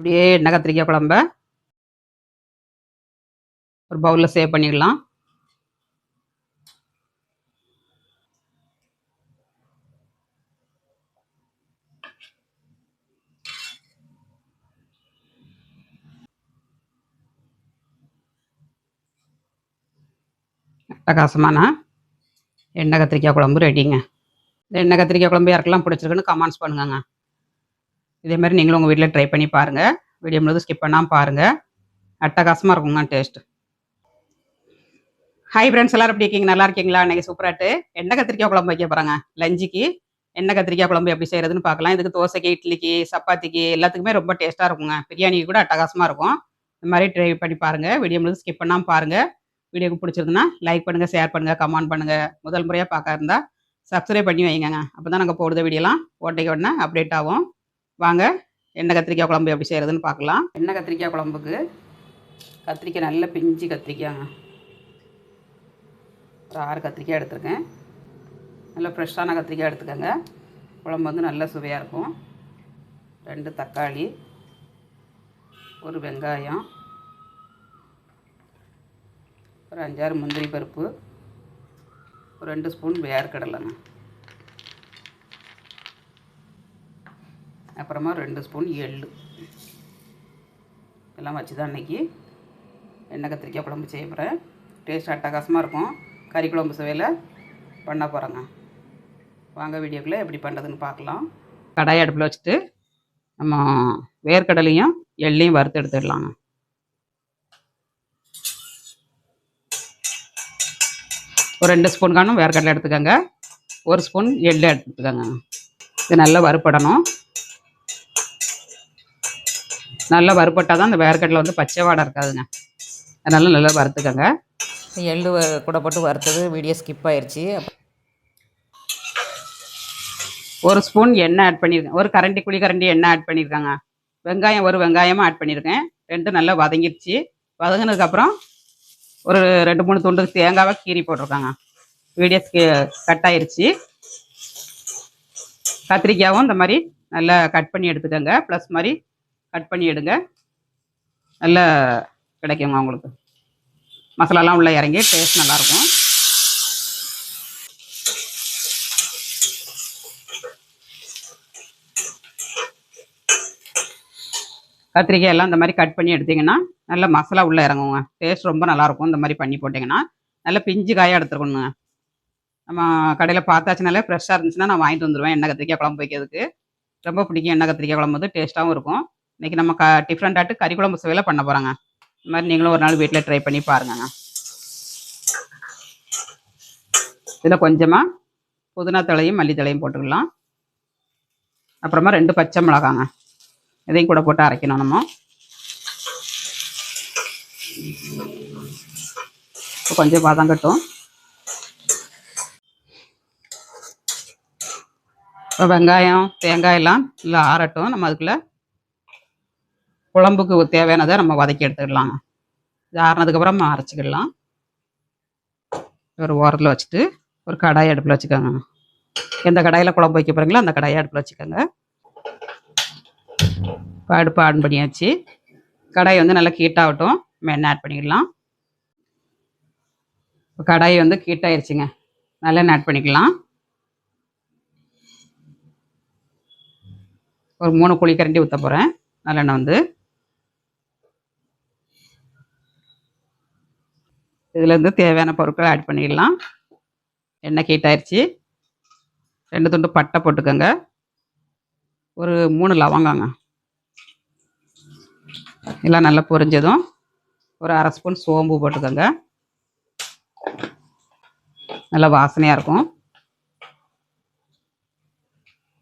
அப்படியே எண்ணெய் கத்திரிக்காய் குழம்ப ஒரு பவுலில் சேவ் பண்ணிடலாம். அட்டகாசமான எண்ணெய் கத்திரிக்காய் குழம்பு ரெடிங்க இந்த எண்ணெய் கத்திரிக்காய் குழம்பு யாருக்கெல்லாம் பிடிச்சிருக்குன்னு கமெண்ட்ஸ் பண்ணுங்கங்க. இதே மாதிரி நீங்களும் உங்கள் வீட்டில் ட்ரை பண்ணி பாருங்கள் வீடியோ முழுது ஸ்கிப் பண்ணாமல் பாருங்கள் அட்டகாசமாக இருக்குங்க டேஸ்ட் ஹாய் ஃப்ரெண்ட்ஸ் எல்லாரும் எப்படி இருக்கீங்க? நல்லா இருக்கீங்களா? இன்றைக்கி சூப்பராட்டு எண்ணெய் கத்திரிக்காய் குழம்பு வைக்க போகிறாங்க லஞ்சுக்கு எண்ணெய் கத்திரிக்காய் குழம்பு எப்படி செய்கிறதுன்னு பார்க்கலாம். இதுக்கு தோசைக்கு இட்லிக்கு சப்பாத்திக்கு எல்லாத்துக்குமே ரொம்ப டேஸ்ட்டாக இருக்குங்க. பிரியாணிக்கு கூட அட்டகாசமாக இருக்கும். இந்த மாதிரி ட்ரை பண்ணி பாருங்கள் வீடியோ முழுது ஸ்கிப் பண்ணாமல் பாருங்கள் வீடியோக்கு பிடிச்சிருந்துன்னா லைக் பண்ணுங்கள் ஷேர் பண்ணுங்கள் கமெண்ட் பண்ணுங்கள் முதல் முறையாக பார்க்க இருந்தால் சப்ஸ்கிரைப் பண்ணி வைங்கங்க. அப்போ தான் நாங்கள் போடுற வீடியோலாம் ஓட்டைக்கு உடனே அப்டேட் ஆகும். வாங்க. எண்ணெய் கத்திரிக்காய் குழம்பு எப்படி செய்கிறதுன்னு பார்க்கலாம். எண்ணெய் கத்திரிக்காய் குழம்புக்கு கத்திரிக்காய் நல்ல பிஞ்சு கத்திரிக்காய்ங்க ஒரு ஆறு கத்திரிக்காய் எடுத்துருக்கேன். நல்லா ஃப்ரெஷ்ஷான கத்திரிக்காய் எடுத்துக்கோங்க. குழம்பு வந்து நல்ல சுவையாக இருக்கும். ரெண்டு தக்காளி ஒரு வெங்காயம் ஒரு அஞ்சாறு முந்திரி பருப்பு ஒரு ரெண்டு ஸ்பூன் வேர்க்கடலைங்க. அப்புறமா ரெண்டு ஸ்பூன் எள்ளு. எல்லாம் வச்சு தான் இன்றைக்கி எண்ணெய் கத்திரிக்காய் குழம்பு செய்ய போகிறேன் டேஸ்ட் அட்டகாசமாக இருக்கும். கறி குழம்பு சுவையில் பண்ண போகிறேங்க வாங்க வீடியோக்குள்ளே எப்படி பண்ணுறதுன்னு பார்க்கலாம். கடாய் அடுப்பில் வச்சுட்டு நம்ம வேர்க்கடலையும் எள்ளையும் வறுத்து எடுத்துடலாங்க. ஒரு ரெண்டு ஸ்பூன் காணும் வேர்க்கடலை எடுத்துக்கோங்க. ஒரு ஸ்பூன் எள்ளு எடுத்துக்கோங்க. இது நல்லா வறுப்படணும். நல்லா வறுப்பட்டால் தான் அந்த வேர்க்கடலை வந்து பச்சை வாடை இருக்காதுங்க. அதனால நல்லா வறுத்துக்கோங்க. எள்ளு வ- கூட போட்டு வறுத்தது வீடியோ ஸ்கிப் ஆயிடுச்சு ஒரு ஸ்பூன் எண்ணெய் ஆட் பண்ணியிருக்கேன் ஒரு கரண்டி குழி கரண்டி எண்ணெய் ஆட் பண்ணியிருக்காங்க வெங்காயம் ஒரு வெங்காயமாக ஆட் பண்ணியிருக்கேன் ரெண்டும் நல்லா வதங்கிடுச்சு வதங்கினதுக்கப்புறம் ஒரு ரெண்டு மூணு துண்டு தேங்காவை கீறி போட்டிருக்காங்க. வீடியோஸ் கட் ஆயிருச்சு. கத்திரிக்காயும் இந்த மாதிரி நல்லா கட் பண்ணி எடுத்துக்கோங்க. ப்ளஸ் மாதிரி கட் பண்ணி எடுங்க. நல்லா கிடைக்குங்க உங்களுக்கு. மசாலாலாம் உள்ளே இறங்கி டேஸ்ட் நல்லாயிருக்கும். கத்திரிக்காய் எல்லாம் இந்த மாதிரி கட் பண்ணி எடுத்தீங்கன்னா நல்ல மசாலா உள்ளே இறங்குங்க. டேஸ்ட் ரொம்ப நல்லாயிருக்கும். இந்த மாதிரி பண்ணி போட்டிங்கன்னா நல்ல பிஞ்சு காயாக எடுத்துருக்கணுங்க நம்ம கடையில் பார்த்தாச்சுனாலே ஃப்ரெஷ்ஷாக இருந்துச்சுன்னா நான் வாங்கிட்டு வந்துடுவேன் எண்ணெய் கத்திரிக்காய் குழம்பு வைக்கிறதுக்கு. ரொம்ப பிடிக்கும் எண்ணெய் கத்திரிக்காய் குழம்பு வந்து டேஸ்ட்டாகவும் இருக்கும். இன்றைக்கி நம்ம க டிஃப்ரெண்ட்டாட்டு கறி குழம்பு சுவையில் பண்ண போகிறோங்க இந்த மாதிரி நீங்களும் ஒரு நாள் வீட்டில் ட்ரை பண்ணி பாருங்கங்க. இதில் கொஞ்சமாக புதினா தழையும் மல்லித்தழையும் போட்டுக்கலாம். அப்புறமா ரெண்டு பச்சை மிளகாங்க. இதையும் கூட போட்டு அரைக்கணும் நம்ம. இப்போ கொஞ்சம் பாதம் கட்டும் இப்போ வெங்காயம் தேங்காய் எல்லாம் இல்லை ஆறட்டும். நம்ம அதுக்குள்ளே குழம்புக்கு தேவையானதை நம்ம வதக்கி எடுத்துக்கலாங்க. இது ஆறுனதுக்கப்புறம் அரைச்சிக்கிடலாம் ஒரு ஓரத்தில் வச்சுட்டு ஒரு கடாய் அடுப்பில் வச்சுக்கோங்க. எந்த கடாயில் குழம்பு வைக்க போகிறீங்களோ அந்த கடாயை அடுப்பில் வச்சுக்கோங்க. அடுப்பு ஆன் பண்ணியாச்சு. கடாய் வந்து நல்லா கீட்டாகட்டும் மென் ஆட் பண்ணிக்கலாம். இப்போ கடாய் வந்து ஹீட்டாயிருச்சுங்க நல்லெண்ணெய் ஆட் பண்ணிக்கலாம். ஒரு மூணு குழி கரண்டி ஊற்ற போகிறேன் நல்லெண்ணெய் வந்து. இதுலேருந்து தேவையான பொருட்களை ஆட் பண்ணிடலாம். எண்ணெய் ஹீட் ஆயிடுச்சு ரெண்டு துண்டு பட்டை போட்டுக்கோங்க. ஒரு மூணு லவங்கங்க. எல்லாம் நல்லா பொரிஞ்சதும் ஒரு அரை ஸ்பூன் சோம்பு போட்டுக்கோங்க. நல்லா வாசனையாக இருக்கும்.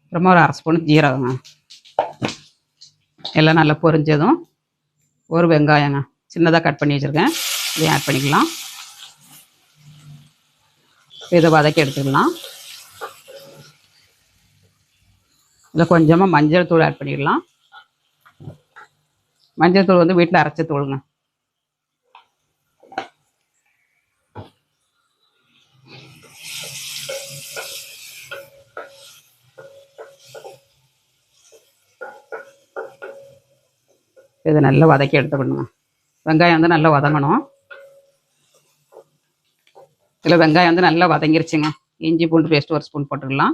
அப்புறமா ஒரு அரை ஸ்பூன் ஜீரகங்க. எல்லாம் நல்லா பொரிஞ்சதும். ஒரு வெங்காயங்க. சின்னதாக கட் பண்ணி வச்சுருக்கேன். இதையும் ஆட் பண்ணிக்கலாம். இதை வதக்கி எடுத்துக்கலாம். இதில் கொஞ்சமாக மஞ்சள் தூள் ஆட் பண்ணிடலாம் மஞ்சள் தூள் வந்து வீட்டில் அரைச்ச தூளுங்க. இதை நல்லா வதக்கி எடுத்துக்கணுங்க. வெங்காயம் வந்து நல்லா வதங்கணும். இதில் வெங்காயம் வந்து நல்லா வதங்கிருச்சுங்க. இஞ்சி பூண்டு பேஸ்ட் ஒரு ஸ்பூன் போட்டுடலாம்.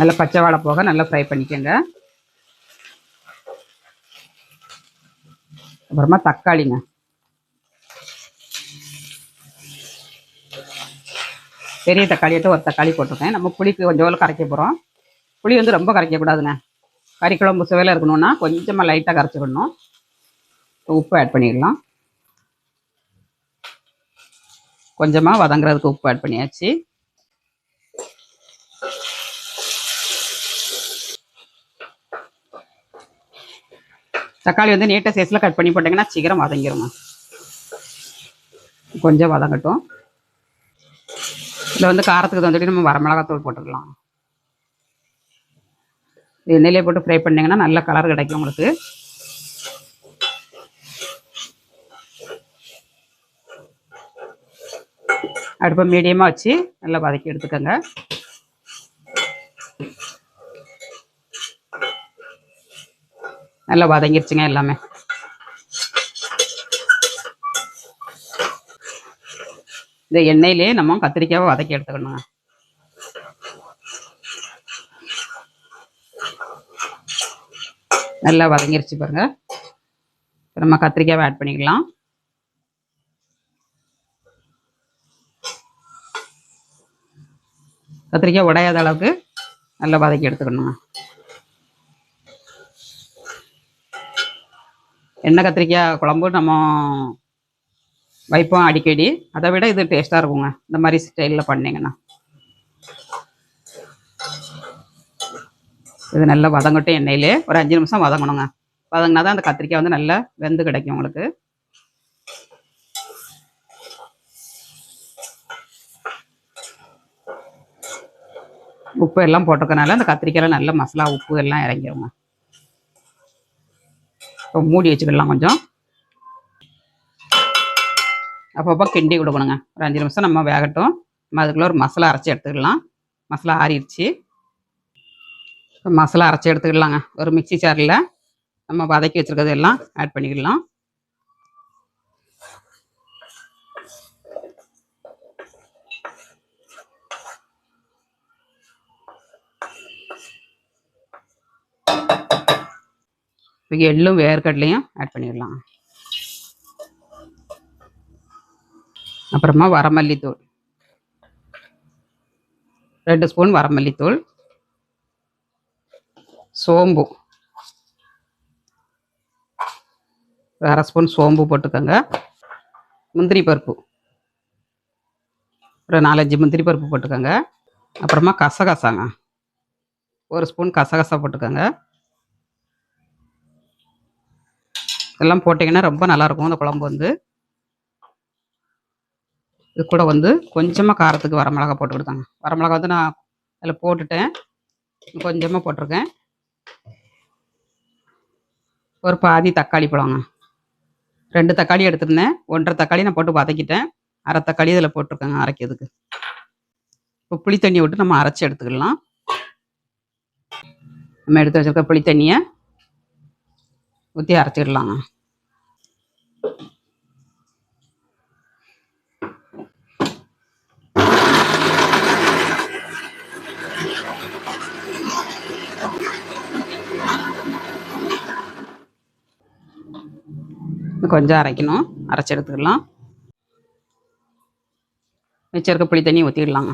நல்லா பச்சை வாழை போக நல்லா ஃப்ரை பண்ணிக்கோங்க. அப்புறமா தக்காளிங்க. பெரிய தக்காளியாட்டு ஒரு தக்காளி போட்டிருக்கேன். நம்ம புளிக்கு கொஞ்சம் கரைக்க போகிறோம் புளி வந்து ரொம்ப கரைக்கக்கூடாதுங்க. கறிக்குழம்பு சுவையில் இருக்கணும்னா கொஞ்சமாக லைட்டாக கரைச்சிக்கணும். உப்பு ஆட் பண்ணிடலாம். கொஞ்சமாக வதங்குறதுக்கு உப்பு ஆட் பண்ணியாச்சு. தக்காளி வந்து நீட்டாக சைஸில் கட் பண்ணி போட்டிங்கன்னா சீக்கிரம் வதங்கிடுமா கொஞ்சம் வதங்கட்டும். இதில் வந்து காரத்துக்கு வந்துட்டு நம்ம வரமிளகாத்தூள் போட்டுக்கலாம். எண்ணெயிலே போட்டு ஃப்ரை பண்ணிங்கன்னா நல்ல கலர் கிடைக்கும் உங்களுக்கு. அடுப்பை மீடியமாக வச்சு நல்லா வதக்கி எடுத்துக்கோங்க. நல்லா வதங்கிருச்சுங்க எல்லாமே. இந்த எண்ணெயிலே நம்ம கத்திரிக்காவை வதக்கி எடுத்துக்கணுங்க. நல்லா வதங்கிருச்சு பாருங்க. நம்ம கத்திரிக்காவை ஆட் பண்ணிக்கலாம். கத்திரிக்காய் உடையாத அளவுக்கு நல்லா வதக்கி எடுத்துக்கணுங்க. எண்ணெய் கத்திரிக்காய் குழம்பு நம்ம வைப்போம் அடிக்கடி. அதை விட இது டேஸ்ட்டாக இருக்குங்க. இந்த மாதிரி ஸ்டைலில் பண்ணிங்கன்னா. இது நல்லா வதங்கட்டும் எண்ணெயிலே. ஒரு அஞ்சு நிமிஷம் வதங்கணுங்க. வதங்கினா தான் அந்த கத்திரிக்காய் வந்து நல்லா வெந்து கிடைக்கும் உங்களுக்கு. உப்பு எல்லாம் போட்டிருக்கனால அந்த கத்திரிக்காயில் நல்ல மசாலா உப்பு எல்லாம் இறங்கிடுங்க இப்போ மூடி வச்சுக்கலாம் கொஞ்சம். அப்பப்போ கிண்டி கொடுக்கணுங்க. ஒரு அஞ்சு நிமிஷம் நம்ம வேகட்டும். நம்ம அதுக்குள்ளே ஒரு மசாலா அரைச்சி எடுத்துக்கலாம். மசாலா ஆறிடுச்சு. மசாலா அரைச்சி எடுத்துக்கலாங்க. ஒரு மிக்ஸி சாரில் நம்ம வதக்கி வச்சுருக்கிறது எல்லாம் ஆட் பண்ணிக்கலாம். இப்போ எள்ளும் வேர்க்கடலையும் ஆட் பண்ணிடலாம். அப்புறமா வரமல்லித்தூள். ரெண்டு ஸ்பூன் வரமல்லித்தூள். சோம்பு. அரை ஸ்பூன் சோம்பு போட்டுக்கோங்க. முந்திரி பருப்பு. ஒரு நாலஞ்சு முந்திரி பருப்பு போட்டுக்கோங்க. அப்புறமா கசகசாங்க. ஒரு ஸ்பூன் கசகசா போட்டுக்கோங்க. இதெல்லாம் போட்டிங்கன்னா ரொம்ப நல்லாயிருக்கும் அந்த குழம்பு வந்து. இது கூட வந்து கொஞ்சமாக காரத்துக்கு வரமிளகா போட்டு கொடுத்தாங்க. வரமிளகா வந்து நான் அதில் போட்டுட்டேன். கொஞ்சமாக போட்டிருக்கேன். ஒரு பாதி தக்காளி பழங்க ரெண்டு தக்காளி எடுத்திருந்தேன். ஒன்றரை தக்காளி நான் போட்டு வதக்கிட்டேன். அரை தக்காளி இதில் போட்டிருக்கேங்க அரைக்கிறதுக்கு. இப்போ புளி தண்ணி விட்டு நம்ம அரைச்சி எடுத்துக்கலாம். நம்ம எடுத்து வச்சிருக்க புளி தண்ணியை ஊற்றி அரைச்சிடலாங்க. கொஞ்சம் அரைக்கணும். அரைச்சி எடுத்துக்கலாம். மிச்சம் புளி தண்ணி ஊற்றிடலாங்க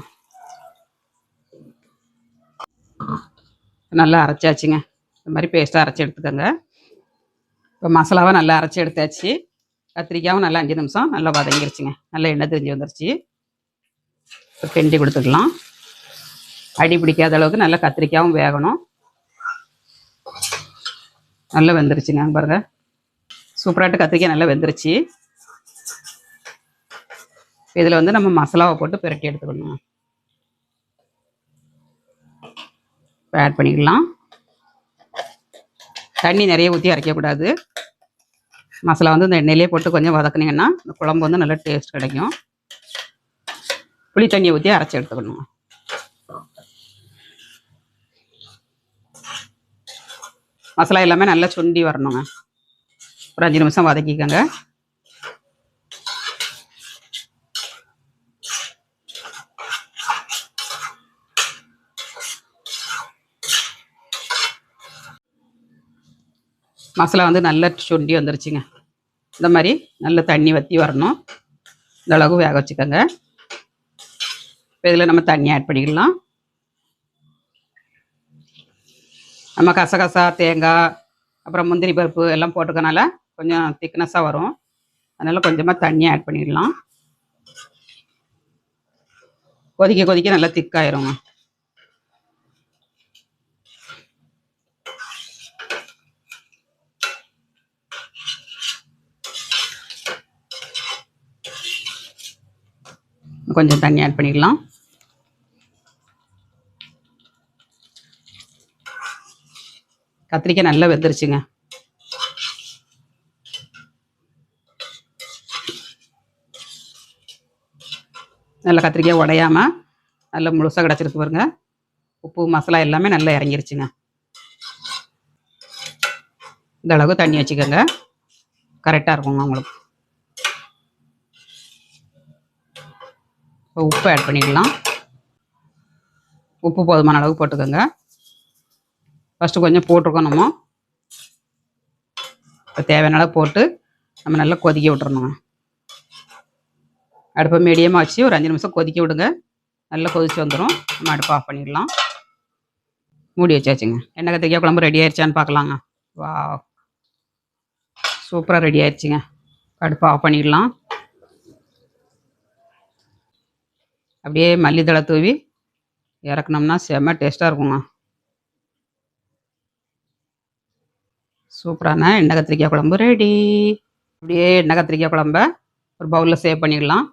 நல்லா அரைச்சாச்சுங்க. இந்த மாதிரி பேஸ்ட்டாக அரைச்சி எடுத்துக்கோங்க. இப்போ மசாலாவை நல்லா அரைச்சி எடுத்தாச்சு. கத்திரிக்காயும் நல்லா அஞ்சு நிமிஷம் நல்லா வதங்கிருச்சுங்க. நல்லா எண்ணெய் தெரிஞ்சு வந்துருச்சு. இப்போ கிண்டி கொடுத்துக்கலாம் அடி பிடிக்காத அளவுக்கு நல்லா கத்திரிக்காயும் வேகணும். நல்லா வெந்துருச்சுங்க பாருங்கள் சூப்பராகிட்டு கத்திரிக்காய் நல்லா வெந்துருச்சு. இதில் வந்து நம்ம மசாலாவை போட்டு பிரட்டி எடுத்துக்கணும். இப்போ ஆட் பண்ணிக்கலாம். தண்ணி நிறைய ஊற்றி அரைக்கக்கூடாது. மசாலா வந்து இந்த எண்ணெயிலே போட்டு கொஞ்சம் வதக்குனீங்கன்னா இந்த குழம்பு வந்து நல்லா டேஸ்ட் கிடைக்கும். புளி தண்ணியை ஊற்றி அரைச்சி எடுத்துக்கணும். மசாலா எல்லாமே நல்லா சுண்டி வரணுங்க. ஒரு அஞ்சு நிமிஷம் வதக்கிக்கோங்க மசாலா வந்து நல்லா சுண்டி வந்துருச்சுங்க இந்த மாதிரி நல்ல தண்ணி வற்றி வரணும் இந்த அளவுக்கு வேக வச்சுக்கோங்க இப்போ இதில் நம்ம தண்ணி ஆட் பண்ணிக்கலாம் நம்ம கசகசா தேங்காய் அப்புறம் முந்திரி பருப்பு எல்லாம் போட்டுக்கனால கொஞ்சம் திக்னஸாக வரும். அதனால் கொஞ்சமாக தண்ணியை ஆட் பண்ணிடலாம். கொதிக்க கொதிக்க நல்லா திக்காயிருங்க கொஞ்சம் தண்ணி ஆட் பண்ணிடலாம். கத்திரிக்காய் நல்லா வெந்துருச்சுங்க. நல்லா கத்திரிக்காய் உடையாமல் நல்லா முழுசாக கிடச்சிருக்கு பாருங்க. உப்பு மசாலா எல்லாமே நல்லா இறங்கிருச்சுங்க. இந்த அளவுக்கு தண்ணி வச்சுக்கோங்க. கரெக்டாக இருக்குங்க உங்களுக்கு. இப்போ உப்பு ஆட் பண்ணிடலாம். உப்பு போதுமான அளவு போட்டுக்கோங்க. ஃபஸ்ட்டு கொஞ்சம் போட்டிருக்கோம் நம்ம. இப்போ தேவையான அளவு போட்டு நம்ம நல்லா கொதிக்க விட்டுறணுங்க. அடுப்பை மீடியமாக வச்சு ஒரு அஞ்சு நிமிஷம் கொதிக்க விடுங்க. நல்லா கொதிச்சு வந்துடும் நம்ம அடுப்பு ஆஃப் பண்ணிடலாம். மூடி வச்சாச்சுங்க. எண்ணெய் கத்திரிக்காய் குழம்பு ரெடி ஆயிடுச்சான்னு பார்க்கலாங்க. வா சூப்பராக ரெடி ஆயிடுச்சுங்க அடுப்பை ஆஃப் பண்ணிடலாம். அப்படியே மல்லித்தழை தூவி இறக்குனோம்னா செம்ம டேஸ்ட்டாக இருக்குங்க. சூப்பரான எண்ணெய் கத்திரிக்காய் குழம்பு ரெடி அப்படியே எண்ணெய் கத்திரிக்காய் குழம்ப ஒரு பவுலில் சேவ் பண்ணிடலாம்.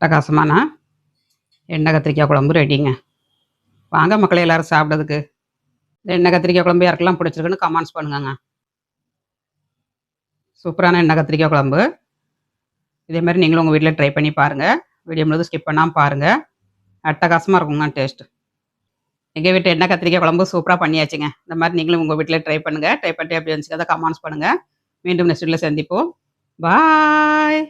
அட்டகாசமான? எண்ணெய் கத்திரிக்காய் குழம்பு ரெடிங்க வாங்க மக்களை எல்லாரும் சாப்பிட்றதுக்கு. இந்த எண்ணெய் கத்திரிக்காய் குழம்பு யாருக்கெல்லாம் பிடிச்சிருக்குன்னு கமெண்ட்ஸ் பண்ணுங்கங்க. சூப்பரான எண்ணெய் கத்திரிக்காய் குழம்பு. இதே மாதிரி நீங்களும் உங்கள் வீட்டில் ட்ரை பண்ணி பாருங்கள் வீடியோ முழுவதும் ஸ்கிப் பண்ணாமல் பாருங்கள் அட்டகாசமாக இருக்குங்க டேஸ்ட் எங்கள் வீட்டு எண்ணெய் கத்திரிக்காய் குழம்பு சூப்பராக பண்ணியாச்சுங்க. இந்த மாதிரி நீங்களும் உங்கள் வீட்டில் ட்ரை பண்ணுங்கள் ட்ரை பண்ணிட்டு அப்படி இருந்துச்சு அதை கமெண்ட்ஸ் பண்ணுங்கள் மீண்டும் நெக்ஸ்ட் வீட்டில் சந்திப்போம். பாய்